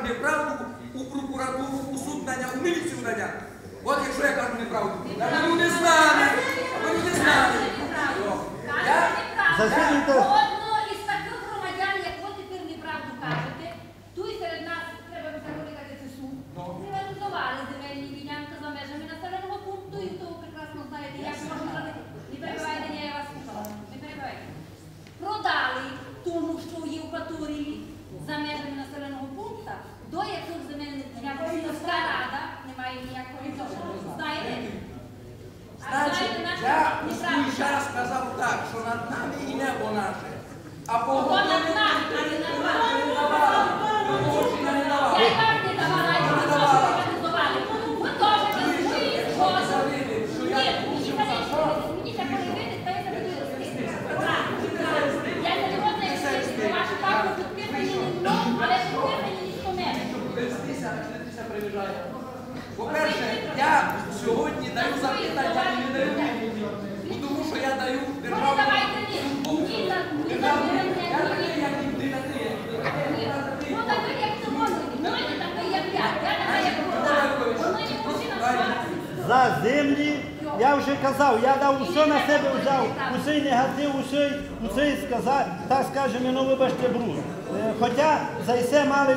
неправду у прокуратуру, у суд наняв, у міліцію наняв. От якщо я кажу неправду, ви люди знали, ви люди знали. Я, Засідайте. Одного із таких громадян, як ви тепер неправду кажете, тут серед нас треба закликати це суд. Приватизували земельні ділянки за межами населеного пункту, і то ви прекрасно знаєте, як можна зробити. Не перебивайте, я вас. Не перебивайте. Продали тому, що є в Катурії за межами населеного пункту, до яких земельних ділянок сільська рада не має ніякого відношення. Знаєте? Значить, я неправда. свій час сказав так, що над нами і небо наше. А по Ото над нами, а не над нами. Не давали. Я не давала, я вам теж приватизували. Ви теж свої згоди. Ні, мені конечно, мені це перевірити, то я заведу Я не згодна, якщо ви ваші паспорти підписані не мною, але підписані ніхто мене. Вестися, вестися привіжає. По-перше, я сьогодні даю запитання і не даю відповіді. Ну, Тому що я даю Ви не державну давайте ні. Ні, за ні, за державну. мене, Я ні, такий, ні. як і ти, не ти. Ні. Ну, так ви як це можете? Ну, не такий, як я. Я така, як вона. Воно не мужчина, що За землі я вже казав, я дав усе на себе усей негатив, усей, усей сказав, так скажемо, ну вибачте бруд. Е, Хоча за все мали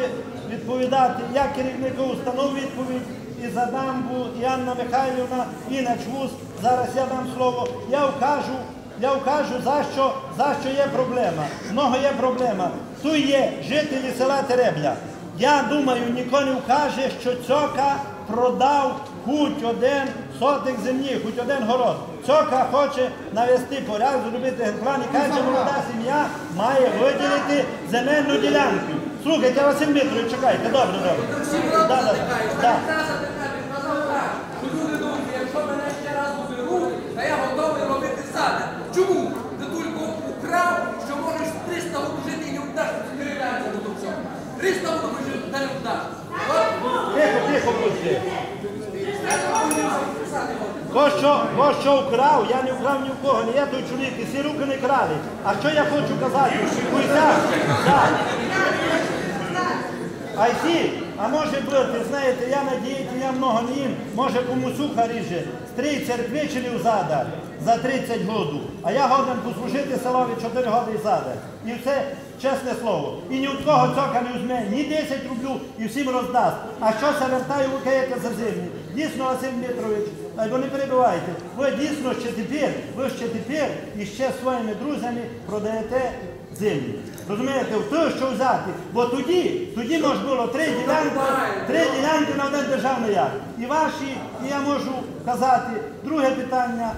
відповідати я керівнику установ відповідь, і за дамбу, і Анна Михайлівна, і Начвуз. Зараз я дам слово. Я вкажу, я вкажу, за що, за що є проблема. Много є проблема. Тут є жителі села Теребля. Я думаю, ніхто не вкаже, що Цока продав хоч один сотик землі, хоч один город. Цока хоче навести порядок, зробити генплан і каже, молода сім'я має виділити земельну ділянку. Слухайте, Василь Дмитрович, чекайте, добре, добре. Да, да, да. люди думають, якщо мене ще раз оберуть, то я готовий робити задер. Чому? Ти тільки украв, що можеш 300 вложити і не вдаш, перевіряється до цього. 300 вложити, та не вдаш. Тихо, тихо, будьте. я не можу писати от. Ко що, ко що вкрав, я не вкрав ні в кого, не я той чоловік, і всі руки не крали. А що я хочу казати? Куйця, так. А ті, а може бути, знаєте, я на я много не їм, може кому суха ріже, стрій церкви чи не взада за 30 году, а я годен послужити селові 4 годи і зада. І це чесне слово. І ні від кого цока не візьме, ні 10 рублю і всім роздасть. А що це ви каєте за землю? Дійсно, Василь Дмитрович, Ай, бо не перебивайте. Ви дійсно ще тепер, ви ще тепер і ще своїми друзями продаєте землю. Розумієте, в те, що взяти. Бо тоді, тоді може було три ділянки, три ділянки на один державний акт. І ваші, і я можу казати, друге питання.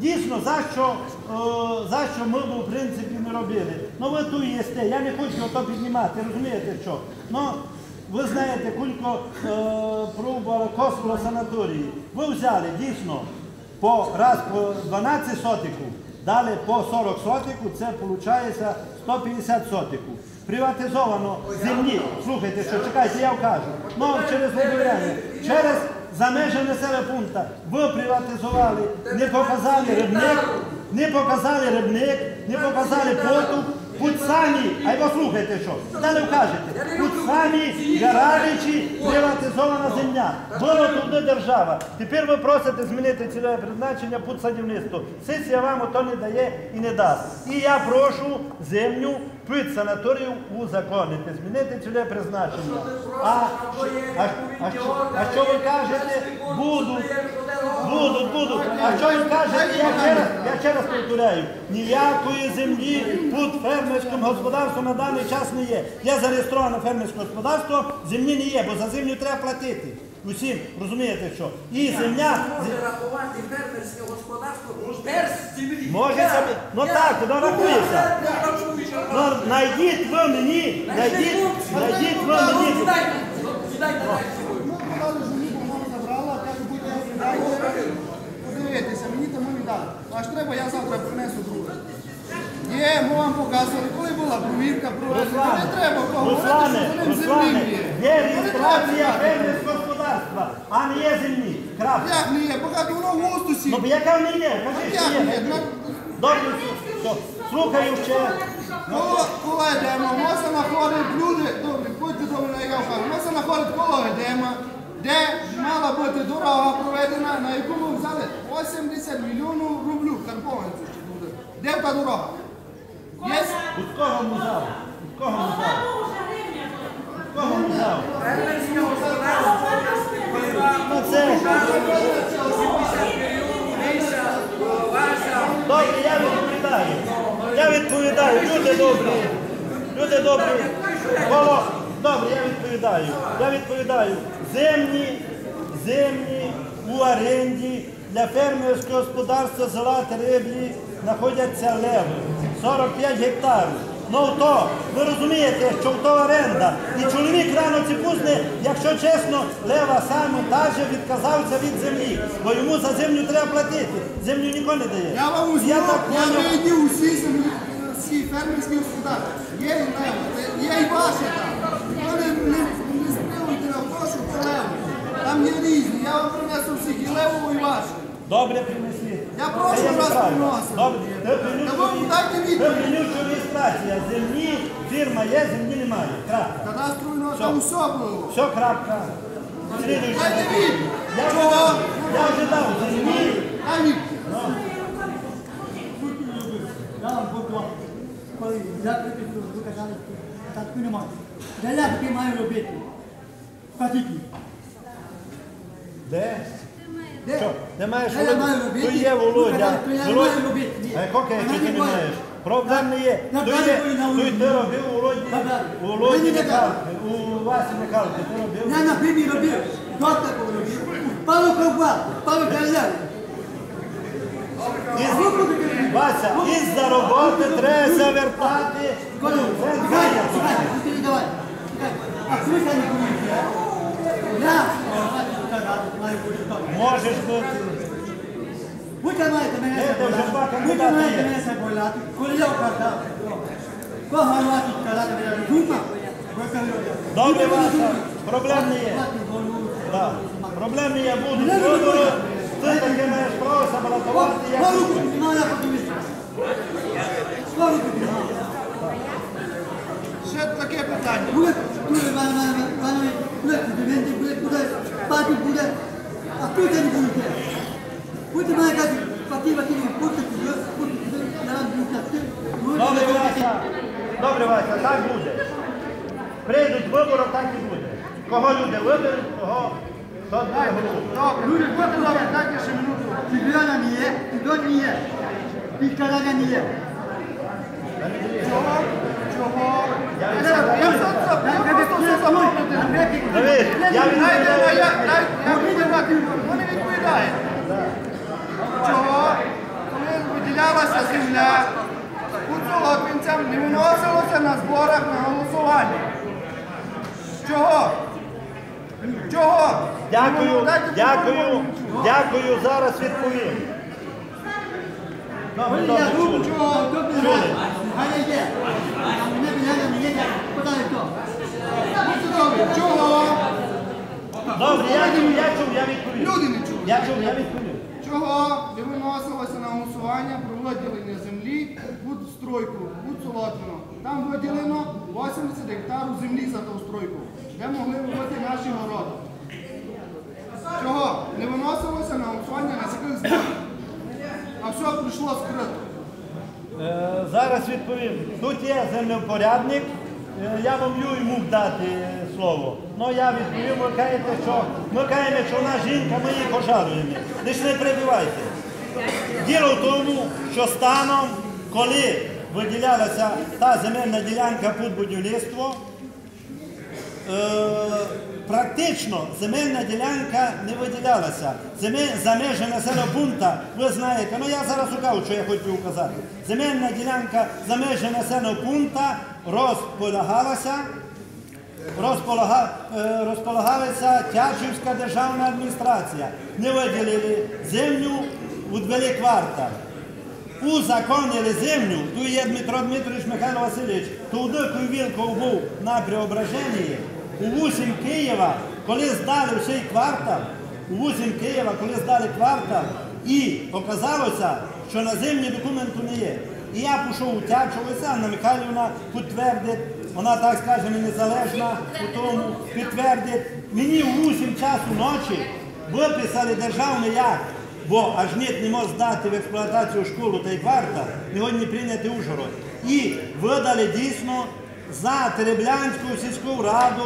Дійсно, за що, о, за що ми б, в принципі не робили. Ну ви тут єсте, я не хочу то піднімати, розумієте що? Ну, ви знаєте, кілько е, космос санаторії. Ви взяли дійсно по раз по 12 сотику, дали по 40 сотику, це виходить 150 сотику. Приватизовано землі. Слухайте, що чекайте, я вкажу. Ну, через недовіряння. Через за межі населеного пункту ви приватизували, не показали рибник, не показали рибник, не показали потух. Будь самі, а й послухайте що, далі вкажете, будь самі Гаравичі приватизована земля. Була туди держава. Тепер ви просите змінити цільове призначення під садівництво. Сесія вам ото не дає і не дасть. І я прошу землю під санаторію узаконити, змінити цільове призначення. А, а, а, що- а що ви кажете? Будуть. Будуть, будуть. А що ви кажете, я ще раз, я ще раз повторяю, ніякої землі під фермерським господарством на даний час не є. Є зареєстроване фермерське господарство, землі не є, бо за землю треба платити. Усім, розумієте що? І земля Може рахувати фермерське господарство без землі. може собі. Ну так, воно рахується. Що Ну, знайдіть ви мені, знайдіть, знайдіть ви мені. Віддайте, віддайте далі. Ну, казали, що мені мама забрала, каже, будьте віддайте. Подивитися, мені тому не дали. Аж треба, я завтра принесу друге. Є, ми вам показували, коли була провірка, провірка. Не треба говорити, Руслане, що вони Руслане, землі є. є реєстрація фермерського господарства, а не є землі. Крапка. Як не є? Поки воно в устусі. Ну, бо яка в неї є? Кажи, Як що не є? є. Ну, Добре, що? Слухаю ще. Коли, коли йдемо, мусимо ходити люди, добре, Будьте до мене, я кажу, ми се знаходить коло Едема, де мала бути дорога проведена, на яку ми взяли 80 мільйонів рублів карбованцю. Де та дорога? Є? Від кого му взяв? Від кого му взяв? Від кого му взяв? Фермерське господарство, коли вам Ну це, 80 мільйонів місяць, ваша добре, я відповідаю. Я відповідаю, люди добрі. Люди добрі. Добре, я відповідаю. Я відповідаю. Землі, землі у оренді для фермерського господарства села Тереблі знаходяться леви. 45 гектарів. Ну то, ви розумієте, що то оренда. І чоловік рано чи пізно, якщо чесно, лева сам даже відказався від землі, бо йому за землю треба платити. Землю ніхто не дає. Я вам узнав, я так я вийду усі землі, всі фермерські господарства. Є і лево, є і ваше там. Ви не, не, не спливайте на то, що це лево. Там є різні, я вам принесу всіх і левову, і вашу. Добре принесли. Я прошу вас приносити. Та дайте відповідь. принюшуй реєстрація. Землі, фірма є, землі немає. Крапка. Все. там усе було. Все, крапка. Слідуючий. Дайте відповідь. Я вже Чого? дав, я вже дав землі. Дай відповідь. Я вам буду, коли ляпки ви казали, що татку немає. Де ляпки маю робити? Хатики. Де? Що? Не маєш Де я маю робити? То є Володя. То я Володя. маю робити. Ні. А каже, Вона чи ти не має. маєш? Проблем не є. На То далі є, на то й вулиці. ти робив у Володі, На далі. у Володі Мені не Михалки, у Васі Михалки, ти робив. Я на пиві робив, доктор робив. Палу ковба, палу каляр. Із- Вася, із-за роботи треба завертати. Коли, зайнято. давай, ти. А слухай, не. Я, маю бути так. Можеш бути. Ви маєте мене заболяти. Ви кандидати маєте мене заболяти. Коли я кого мати казати мене дума. Добре, Вася, проблем не є. Так. Проблем не є, будуть вибори. Ти таки маєш право забалотувати, як Скоро тут немає подивитися. Скоро тут немає. Ще таке питання. Буде тут мене мене мене буде дивити, буде буде пати буде. А тут не буде. Буде мене казати, пати пати буде буде буде на буде. Добре, Вася. Добре, Вася, так буде. Прийдуть вибори, так і буде. Кого люди виберуть, того то буде голову. Добре, люди, будьте добре, дайте ще минуту. Тиграна не є, тигран не є. Тиграна не є. Чого? Чого? Вони відповідає. Чого? Коли виділялася земля, Солотвинцям не виносилося на зборах на голосування. Чого? Чого? Дякую, дякую, дякую, зараз відповім. Чули. А мене біляна не є, подай то. Чого? Люди не відповім. Чого не виносилося на голосування про землі під стройку, під Солотвино. Там виділено 80 гектарів землі за ту стройку, де могли б наші городи. Чого? Не виносилося на голосування на зборах. А все прийшло скрито. Е, Зараз відповім. Тут є землепорядник. Е, Я вам йому дати слово. Ну я відповім, ви що ми кажемо, що вона жінка, ми її пожалуємо. Лиш не перебивайте. Діло в тому, що станом, коли виділялася та земельна ділянка під будівництво, е, практично земельна ділянка не виділялася. За межі населеного пункту, ви знаєте, ну я зараз укажу, що я хотів указати. Земельна ділянка за межі населеного пункту розполагалася, розполага, е, розполагалася Тячівська державна адміністрація. Не виділили землю у двері квартал. Узаконили землю, тут є Дмитро Дмитрович Михайло Васильович, туди Вілков був на Преображенні, у вусім Києва, коли здали всій квартал, у вусім Києва, коли здали квартал, і оказалося, що на землі документу не є. І я пішов у Тячу, Олександра Михайлівна підтвердить, вона так скаже, незалежна у тому підтвердить. Мені в 8 часу ночі виписали державний акт, бо аж ніт не може здати в експлуатацію школу та й квартал, не прийняти Ужгород. І видали дійсно за Тереблянську сільську раду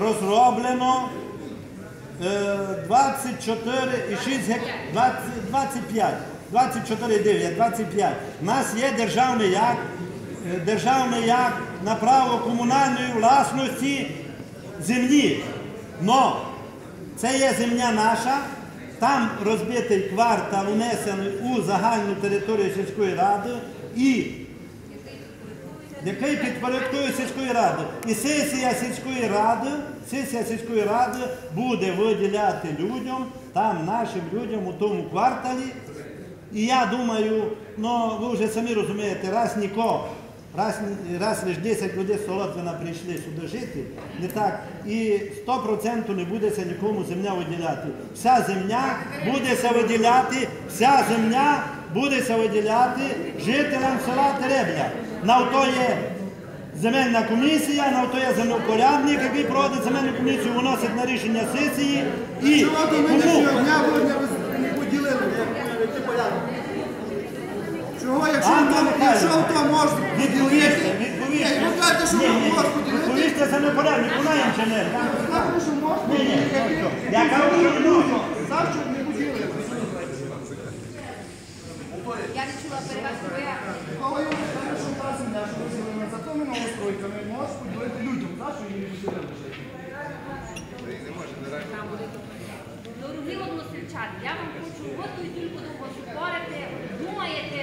розроблено 24,6 25. 24,9, 25. У нас є державний акт, е, державний акт на право комунальної власності землі. Но це є земля наша, там розбитий квартал унесений у загальну територію сільської ради і який підпорядкує сільської ради. І сесія сільської ради, сесія сільської ради буде виділяти людям, там нашим людям у тому кварталі. І я думаю, ну ви вже самі розумієте, раз нікого, раз, раз лише 10 людей з Солотвина прийшли сюди жити, не так, і 100% не буде нікому земля виділяти. Вся земля буде виділяти, вся земля буде виділяти жителям села Теребля. На то є земельна комісія, на то є землепорядник, який проводить земельну комісію, виносить на рішення сесії. І Чого до кому? нинішнього дня ви не- не поділили? Порядок? Чого, якщо Анна то, Михайлівна, якщо то можна Відповісти, поділити? відповісти. Ні, Ви кажете, що Ні, ні, можете поділити? Відповісти землепорядник, вона інженер. Ви кажете, що можна Ні, ні, поділити? Я кажу, що не можна. Не поділили? Я не чула переважно, кажете, що та земля, що розділена за тими новостройками, можеш поділити людям. За що її не поділили? Дорогі односельчани, я вам хочу от і тільки довго думаєте,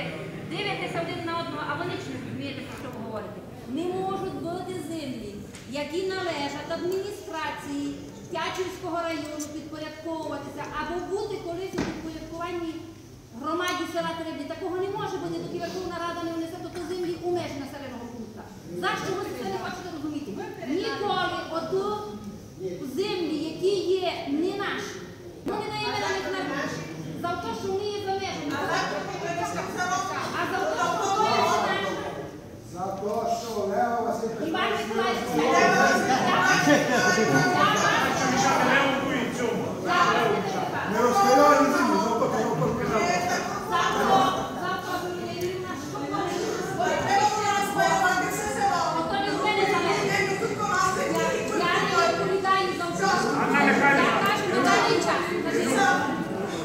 дивитеся один на одного, а вони чи не розумієте, про що ви говорите. Не можуть бути землі, які належать адміністрації Тячівського району підпорядковуватися або бути колись у підпорядкуванні громаді села Тереблі. Такого не може бути, доки Верховна Рада не внесе у межі населеного пункту. За що ви це не хочете розуміти? Ніколи ото землі, які є не наші. Ну не даємо на них на за те, що вони є за межами. А за те, що то є не наші. За те, що Лео Васильович Іван Миколаївич, я вас- я вас- не розхиляли землю, за те, що розхиляли. Завтра, завтра буде рівна школа. Ото не в мене залежить. Я не відповідаю за Україну. Я кажу на даний час. Кажіть.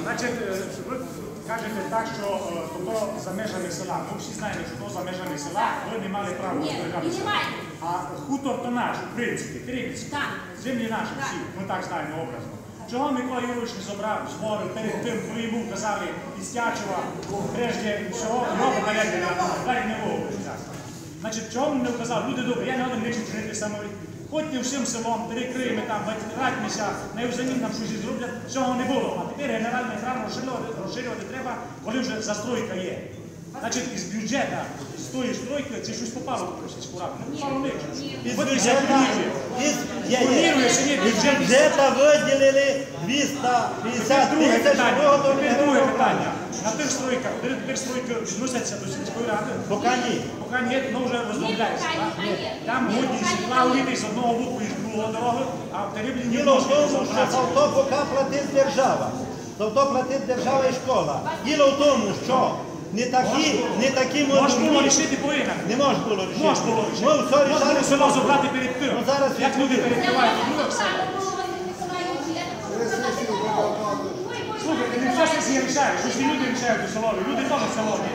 Значить, е, ви кажете так, що е, то за межами села. Ми всі знаємо, що то за межами села ви не мали права маєте. А хутор то наш, в принципі, Теребівський. Землі наші всі, ми так знаємо образно. Чого Микола Юрович не забрав збори перед тим, коли йому казали із Тячева, прежде всього, його попередника, далі не було. Значить, чого він не вказав? Люди добрі, я не один не чинити самові. Ходьте всім селом, перекриємо там, радьмося, не взамін нам щось зроблять. Цього не було. А тепер генеральний храм розширювати, розширювати треба, коли вже застройка є. Значить, із бюджету, з тої стройки, це щось попало в сільську раду. Не попало нічого. Із От і бюджета, запланує. із, є, є. Планує собі Із бюджет. бюджета виділили Тепер 250 друге питання. друге питання. На тих стройках, де тепер стройки відносяться до сільської ради? Поки ні. Поки ні, ну вже розробляється. Так? ні, ні. Там Ні, годні поки ні, сікла а ні. уліти з одного боку і з другого дороги, а в Діло в тому, що за то поки платить держава. За то платить держава і школа. Діло в тому, що не такі, не такі Можна було дурні. рішити по-інакше. Не можна було рішити. Можна було рішити. Ми все Можна рішали. було село забрати перед тим. Ну, зараз Як люди відповім. Це перекривають можна не Іван все сесії рішають, щось і люди рішають у селові. Люди теж в селові.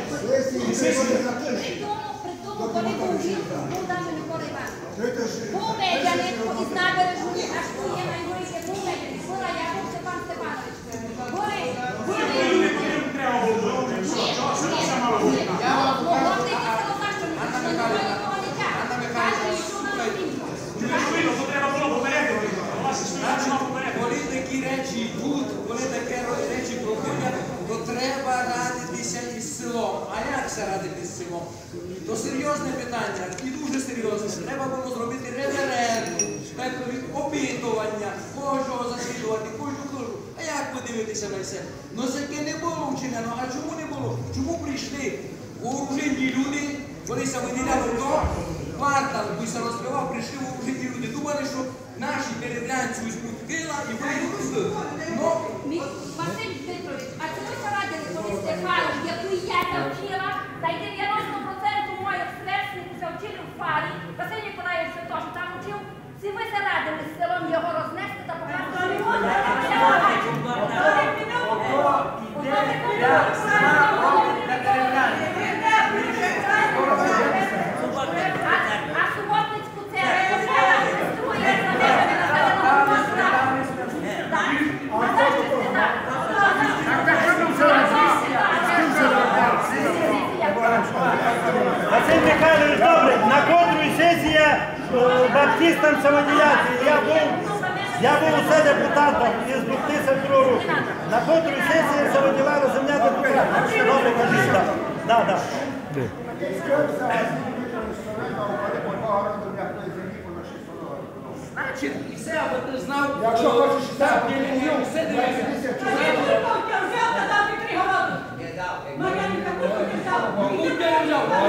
І сесії. При тому, при тому, коли був він, був там Микола Іванович. Був медяник із набережної,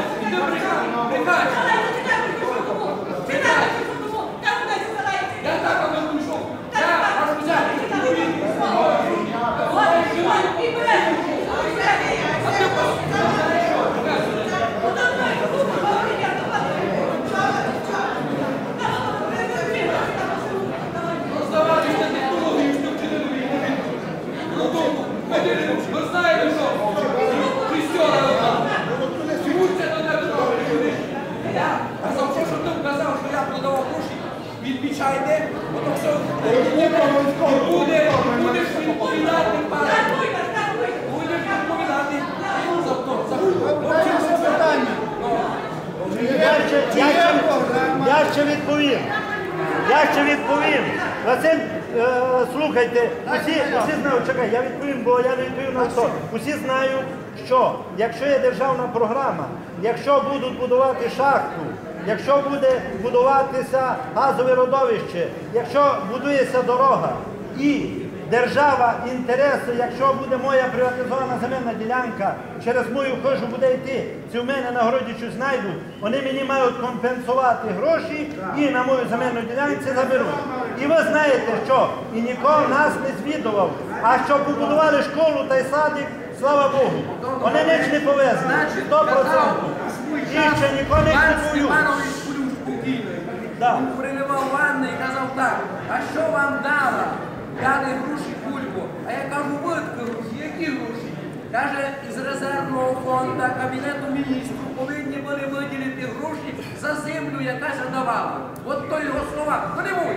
не взяв, іди брехай, брехай. Я так вам не пішов. Я аж взяв. Роздавати ще технологію, щоб вчинили війну. Ну, тому, ми дивимося, ви знаєте, що? Христьона одна. Чомуться до тебе добре. Я казав, що щоб ти казав, що я продавав гроші, відмічайте, бо то все буде, будеш відповідати, пане. Будеш відповідати за то, за Це все питання. Я ще, відповім. Я ще відповім. Василь, е, слухайте, усі, знають, чекай, я відповім, бо я не відповім на то. Усі знають, що якщо є державна програма, якщо будуть будувати шахту, якщо буде будуватися газове родовище, якщо будується дорога і держава інтереси, якщо буде моя приватизована земельна ділянка, через мою кожу буде йти, чи в мене на городі щось знайду, вони мені мають компенсувати гроші і на мою земельну ділянку заберуть. І ви знаєте, що і ніколи нас не звідував, а щоб побудували школу та й садик, слава Богу, вони ніч не повезли. 100% ще ніколи не Іван купую. Степанович Полюш покійний. Да. Він приливав ванни і казав так, а що вам дала? Дали гроші кульку. А я кажу, видки гроші, які гроші? Каже, із резервного фонду Кабінету міністрів повинні були виділити гроші за землю, яка задавала. От то його слова. Не.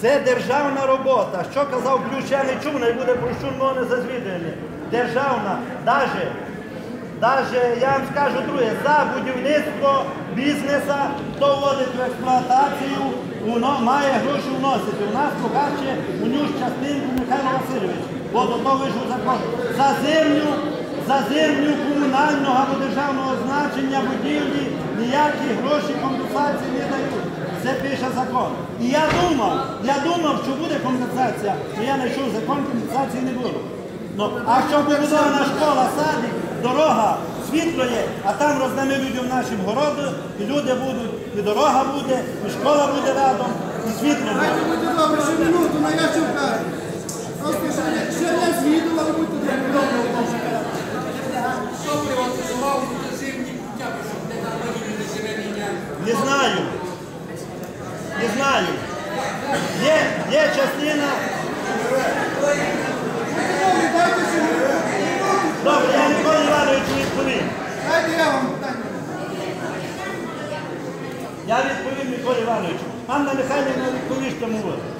Це державна робота. Що казав Ключ, я не чув, не буде прощурно не зазвідування. Державна, даже, даже, я вам скажу друге, за будівництво бізнеса, хто вводить в експлуатацію, воно має гроші вносити. У нас покаже у ню частинку Михайло Васильович. Бо до того закон. За землю, за землю комунального або державного значення будівлі ніякі гроші компенсації не дають. Це пише закон. І я думав, я думав, що буде компенсація, але я знайшов закон, компенсації не було. Ну, а що побудована школа, садик, дорога, світло є, а там роздамо людям нашим городу, і люди будуть, і дорога буде, і школа буде рядом, і світло буде. Дайте будьте добре, ще минуту, на я вкажу. Просто ще, ще не звідували, будьте добре. Хто приватизував зимні путя, щоб не там виділили земельні? Не знаю. Не знаю. Є, є частина. Добре, Ajde ja vam dajte. Ja gospodin Nikoli Ivanović, mam da ne hajde na kuništem ulazu.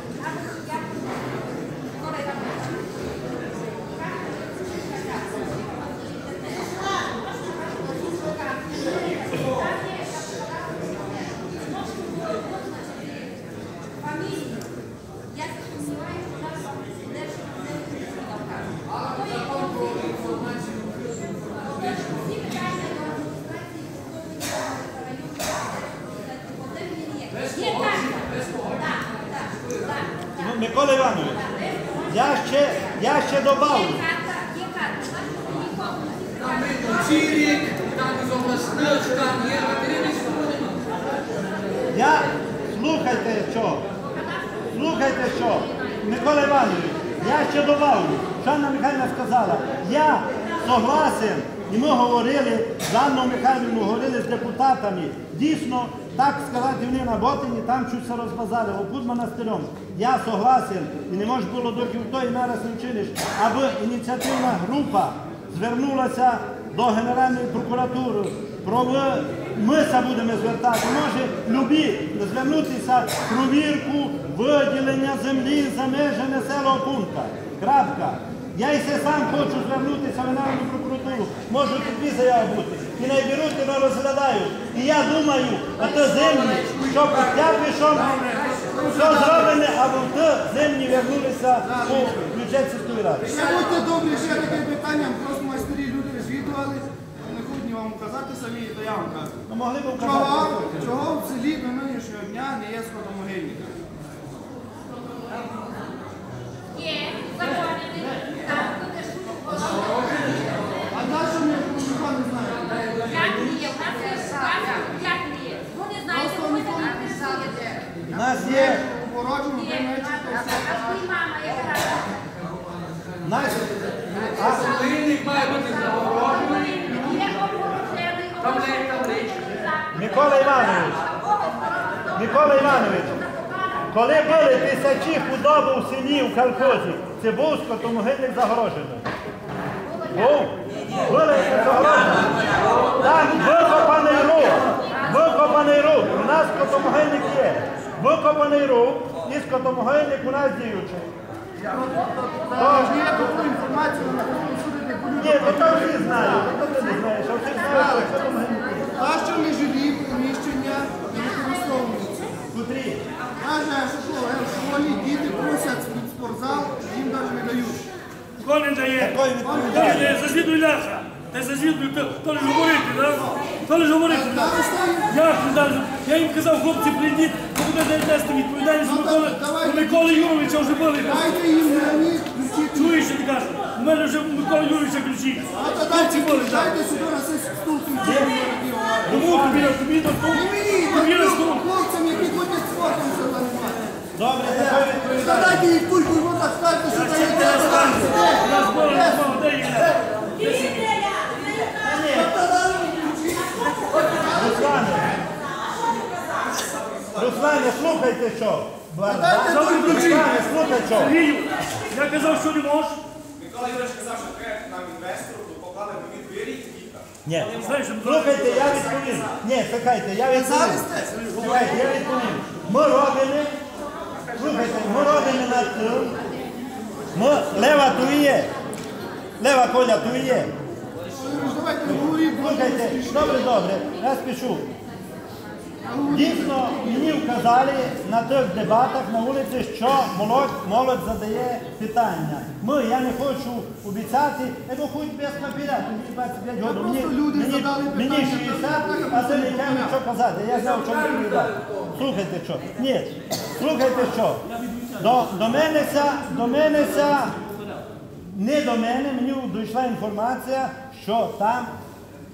Добавлю. Там і Цірік, там із обласних, там є. Я слухайте що. Слухайте що. Микола Іванович, я ще добавлю. що Анна Михайлівна сказала, я согласен, і ми говорили з Анною Михайлівною, говорили з депутатами. Дійсно, так сказати, вони на Ботині, там чуть се розбазали, опут монастирем. Я согласен, і не може було доки в той нараз не вчиниш, аби ініціативна група звернулася до Генеральної прокуратури. Про ви- ми се будемо звертати. Може любі звернутися провірку виділення землі за межі населеного пункту. Крапка. Я і сам хочу звернутися в Генеральну прокуратуру. Можу тобі заяви бути. І не беруть, і не розглядають. І я думаю, а то землі, що пустя пішов, що зроблене, аби в те землі вернулися у бюджет сільської ради. Ще будьте добрі, ще таке питання, просто майстері люди звітували, не ходні вам казати самі, то я вам кажу. Ну, могли б Чого, чого в селі до нинішнього дня не є скотомогильника? Є законений, там буде шум. Є. ви не читаєте. А холодильник має бути загороджений. Там там лей. Микола Іванович, Микола Іванович, коли були тисячі худоби в селі в колхозі, це був скотомогильник загорожений. Був? Були загорожені. Там викопаний рух. У нас скотомогильник є. Викопаний рух і скотомогильник у нас діючий. Є таку інформацію, на Ні, то то всі ти не знаєш, а що скотомогильник є. Приміщення не використовуються. Котрі? Каже, що е, діти просять в спортзал, їм навіть не дають. Хто не дає? Хто не дає? Зазвідуй ляха. Не зазвідуй, то, лиш говорити, да? То лиш говорити, да? Та. Дали? Я їм казав, хлопці, прийдіть, то буде нести відповідальність Ну, Миколи, у Миколи Юровича вже були. Дайте їм мені ключі. Чуєш, що ти кажеш? У мене вже у Миколи Юровича ключі. Хлопці були, так. дайте сюди на цей стул ключі. Кому тобі тобі на мені, Тобі на стол. хлопцям, які ходять все займати. Добре, такої Та відповідальності. дайте їй. Чим ти розказуєш? Я збору не де їх? Руслане, Руслане, слухайте що. Що? Руслане, слухай що. Я казав, що не можеш. Микола Юрійович сказав, що треба нам інвестору, то поклали нові двері і. Ні. Слухайте, я відповім. Ні, чекайте, я відповім. Чекайте, я відповім. Ми робимо, слухайте, ми робимо на тим. Ми, лева ту є. Лева коля ту є. Давайте не говоріть, бо Слухайте, Дійсно, мені вказали на тих дебатах на вулиці, що молодь, молодь задає питання. Ми, я не хочу обіцяти, або хоч без папіра, мені 25 років, мені, мені, мені 60, а це не тема, що казати. Я знав, що відповідати. Слухайте, що. Ні, слухайте, що. До, до мене ся, до мене ся, не до мене, мені дійшла інформація, що там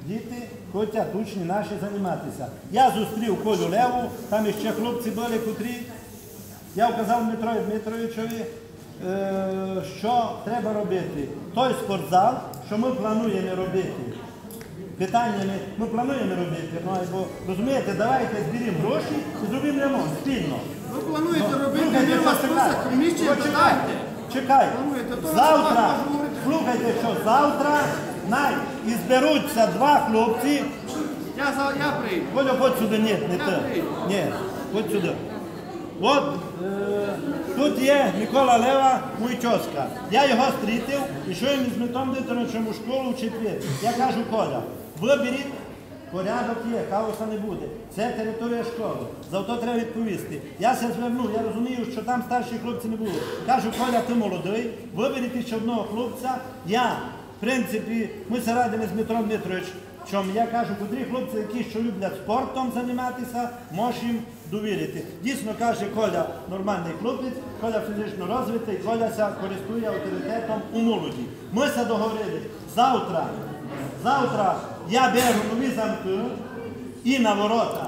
діти хочуть учні наші займатися. Я зустрів Колю Леву, там іще хлопці були, котрі. Я вказав Дмитрою Дмитровичові, е, що треба робити. Той спортзал, що ми плануємо робити. Питання не, ми плануємо робити, ну, або, розумієте, давайте зберемо гроші і зробимо ремонт спільно. ви плануєте робити, Слухайте, ми вас що просять чекай. приміщення, Чекай. питайте. Чекай. Плануєте, то Завтра, слухайте, що завтра най, і зберуться два хлопці. Я, за- я прийду. Коля, ходь сюди, ні, не те. Ні, ходь сюди. От е, тут є Микола Лева, мій тьоска. Я його зустрітив, і що він з Дмитром Дмитровичем у школу в четвер. Я кажу, Коля, виберіть, порядок є, хаоса не буде. Це територія школи. За то треба відповісти. Я се звернув, я розумію, що там старші хлопці не було. Кажу, Коля, ти молодий, виберіть ще одного хлопця. Я, в принципі, ми радимо з Дмитром Дмитровичем. Я кажу, котрі хлопці, які що люблять спортом займатися, можеш їм довірити. Дійсно каже Коля, нормальний хлопець, Коля фізично розвитий, Коля ся користує авторитетом у молоді. Ми се договорили. Завтра, завтра я беру нові замки і на ворота,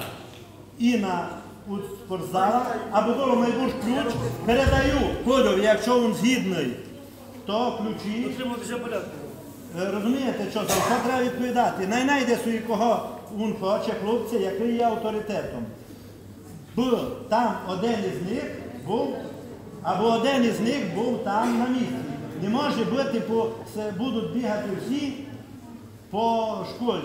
і на у спортзала, або було майбуш ключ, передаю Колю, якщо він згідний, то ключі. Е, Розумієте, що за що треба відповідати? Най найде собі кого він хоче, хлопця, який є авторитетом. Бо там один із них був, або один із них був там на місці. Не може бути, се- будуть бігати всі по школі.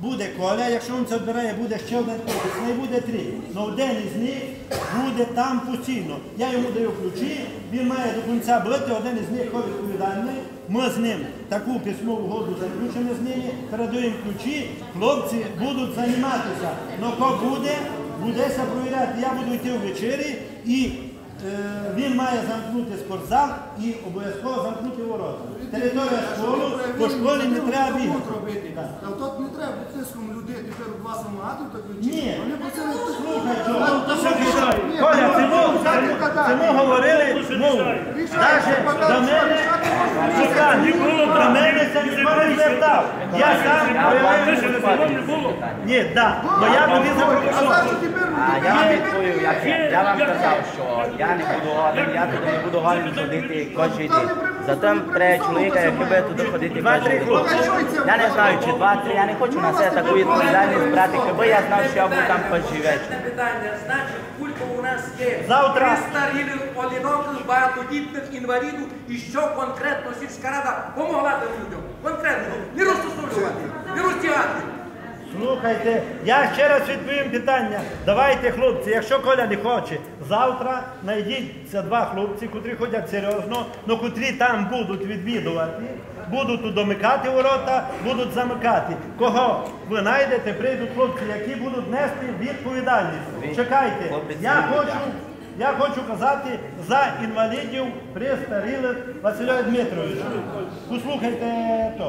Буде Коля, якщо він це обирає, буде ще один хлопець, не буде три. Але один із них буде там постійно. Я йому даю ключі, він має до кінця бути, один із них відповідальний. Ми з ним таку письмову угоду заключимо з ними, передаємо ключі, хлопці будуть займатися. Но хто буде, буде провіряти. Я буду йти ввечері і він має замкнути спортзал і обов'язково замкнути ворота. Територія школи, по школі не треба бігати. робити. Так. Та тут не треба тиском людей тепер у два самогати, так Ні. Вони та- це. Ні, Коля, ну, ми говорили мову. Навіть до мене. Сука, до мене це ніхто не звертав. Я сам що не було. Ні, так, бо я тобі А запропонував. А я вам відповів, як я. Я вам сказав, що я не буду годен, я туди не буду годен ходити кожен день. Зато треба чоловіка, який буде туди ходити кожен день. Я не знаю, чи два-три, я не хочу на себе таку відповідальність брати, якби я знав, що я буду там кожен вечір. Питання. Значить, кулько у нас є Завтра. 300 рівень одиноких, багатодітних інвалідів. І що конкретно сільська рада помогла тим людям? Конкретно. Не розстосовувати, не розтягати. Слухайте, я ще раз відповім питання. Давайте, хлопці, якщо Коля не хоче, завтра знайдіться два хлопці, котрі ходять серйозно, але котрі там будуть відвідувати, будуть домикати ворота, будуть замикати. Кого ви знайдете, прийдуть хлопці, які будуть нести відповідальність. Чекайте, я хочу. Я хочу казати за інвалідів престарілих Василя Дмитровича. Послухайте то.